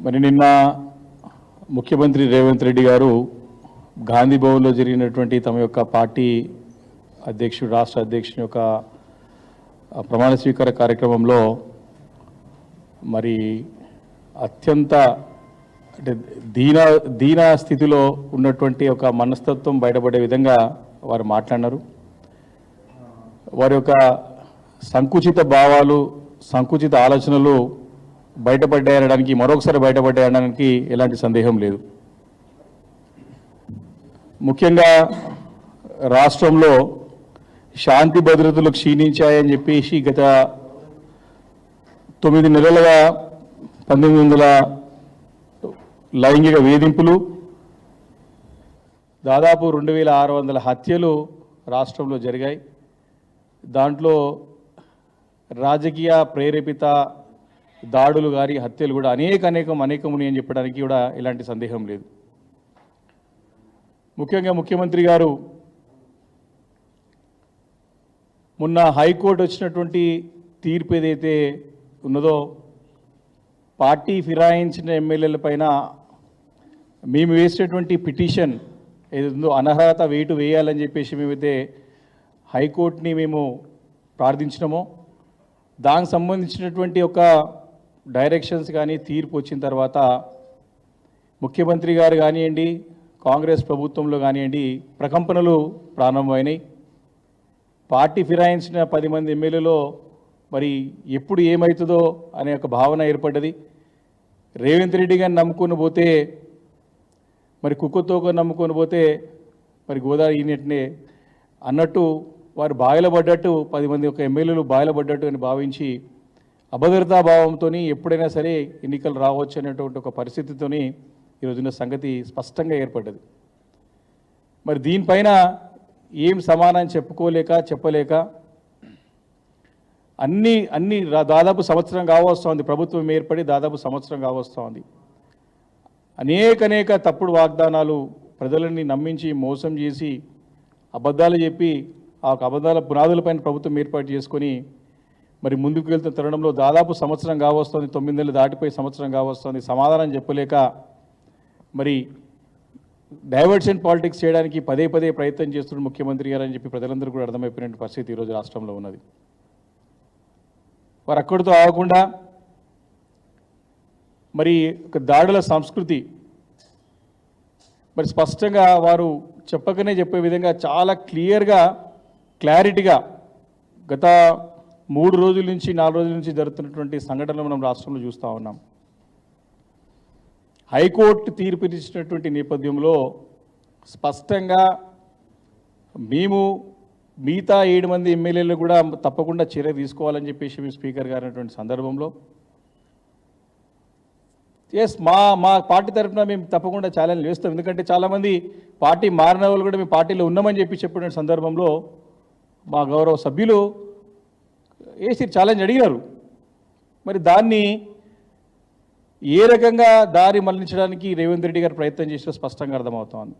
మరి నిన్న ముఖ్యమంత్రి రేవంత్ రెడ్డి గారు గాంధీ భవన్లో జరిగినటువంటి తమ యొక్క పార్టీ అధ్యక్షుడు రాష్ట్ర అధ్యక్షుని యొక్క ప్రమాణ స్వీకార కార్యక్రమంలో మరి అత్యంత అంటే దీన దీన స్థితిలో ఉన్నటువంటి ఒక మనస్తత్వం బయటపడే విధంగా వారు మాట్లాడినారు. వారి యొక్క సంకుచిత భావాలు సంకుచిత ఆలోచనలు బయటపడ్డాయనడానికి మరొకసారి బయటపడ్డాయనడానికి ఎలాంటి సందేహం లేదు. ముఖ్యంగా రాష్ట్రంలో శాంతి భద్రతలు క్షీణించాయని చెప్పేసి గత తొమ్మిది నెలలుగా పంతొమ్మిది వందల లైంగిక వేధింపులు దాదాపు రెండు వేల ఆరు వందల హత్యలు రాష్ట్రంలో జరిగాయి. దాంట్లో రాజకీయ ప్రేరేపిత దాడులు కానీ హత్యలు కూడా అనేక అనేకం అనేకముని అని చెప్పడానికి కూడా ఎలాంటి సందేహం లేదు. ముఖ్యంగా ముఖ్యమంత్రి గారు మొన్న హైకోర్టు వచ్చినటువంటి తీర్పు ఏదైతే ఉన్నదో పార్టీ ఫిరాయించిన ఎమ్మెల్యేల పైన మేము వేసినటువంటి పిటిషన్ ఏదో అనర్హత వేటు వేయాలని చెప్పేసి మేమైతే హైకోర్టుని మేము ప్రార్థించినామో దానికి సంబంధించినటువంటి ఒక డైరెక్షన్స్ కానీ తీర్పు వచ్చిన తర్వాత ముఖ్యమంత్రి గారు కానివ్వండి కాంగ్రెస్ ప్రభుత్వంలో కానివ్వండి ప్రకంపనలు ప్రారంభమైనాయి. పార్టీ ఫిరాయించిన పది మంది ఎమ్మెల్యేలో మరి ఎప్పుడు ఏమవుతుందో అనే ఒక భావన ఏర్పడ్డది. రేవంత్ రెడ్డి గారిని నమ్ముకొని పోతే మరి కుక్కతోక నమ్ముకొని పోతే మరి గోదావరి ఈనెట్నే అన్నట్టు వారు బాయిల పడ్డట్టు పది మంది ఒక ఎమ్మెల్యేలు బాయిల పడ్డట్టు అని భావించి అభద్రతాభావంతో ఎప్పుడైనా సరే ఎన్నికలు రావచ్చు అనేటువంటి ఒక పరిస్థితితోని ఈరోజున్న సంగతి స్పష్టంగా ఏర్పడ్డది. మరి దీనిపైన ఏం సమానం చెప్పుకోలేక చెప్పలేక అన్ని అన్ని దాదాపు సంవత్సరం కావస్తుంది ప్రభుత్వం ఏర్పడి దాదాపు సంవత్సరం కావస్తుంది అనేక అనేక తప్పుడు వాగ్దానాలు ప్రజలని నమ్మించి మోసం చేసి అబద్ధాలు చెప్పి ఆ అబద్ధాల పునాదులపైన ప్రభుత్వం ఏర్పాటు చేసుకొని మరి ముందుకు వెళ్తున్న తరుణంలో దాదాపు సంవత్సరం కావస్తుంది తొమ్మిది నెలలు దాటిపోయి సంవత్సరం కావస్తుంది. సమాధానం చెప్పలేక మరి డైవర్షన్ పాలిటిక్స్ చేయడానికి పదే పదే ప్రయత్నం చేస్తున్న ముఖ్యమంత్రి గారు అని చెప్పి ప్రజలందరూ కూడా అర్థమైపోయిన పరిస్థితి ఈరోజు రాష్ట్రంలో ఉన్నది. వారు అక్కడితో ఆగకుండా మరి ఒక దాడుల సంస్కృతి మరి స్పష్టంగా వారు చెప్పకనే చెప్పే విధంగా చాలా క్లియర్గా క్లారిటీగా గత మూడు రోజుల నుంచి నాలుగు రోజుల నుంచి జరుగుతున్నటువంటి సంఘటనలు మనం రాష్ట్రంలో చూస్తూ ఉన్నాం. హైకోర్టు తీర్పు ఇచ్చినటువంటి నేపథ్యంలో స్పష్టంగా మేము మిగతా ఏడు మంది ఎమ్మెల్యేలు కూడా తప్పకుండా చర్య తీసుకోవాలని చెప్పేసి మేము స్పీకర్ గారు సందర్భంలో. ఎస్ మా మా పార్టీ తరఫున మేము తప్పకుండా ఛాలెంజ్ వేస్తాం. ఎందుకంటే చాలామంది పార్టీ మారిన వాళ్ళు కూడా మేము పార్టీలో ఉన్నామని చెప్పి చెప్పిన సందర్భంలో మా గౌరవ సభ్యులు వేసి ఛాలెంజ్ అడిగినారు. మరి దాన్ని ఏ రకంగా దారి మళ్ళించడానికి రేవంత్ రెడ్డి గారు ప్రయత్నం చేసినా స్పష్టంగా అర్థమవుతోంది.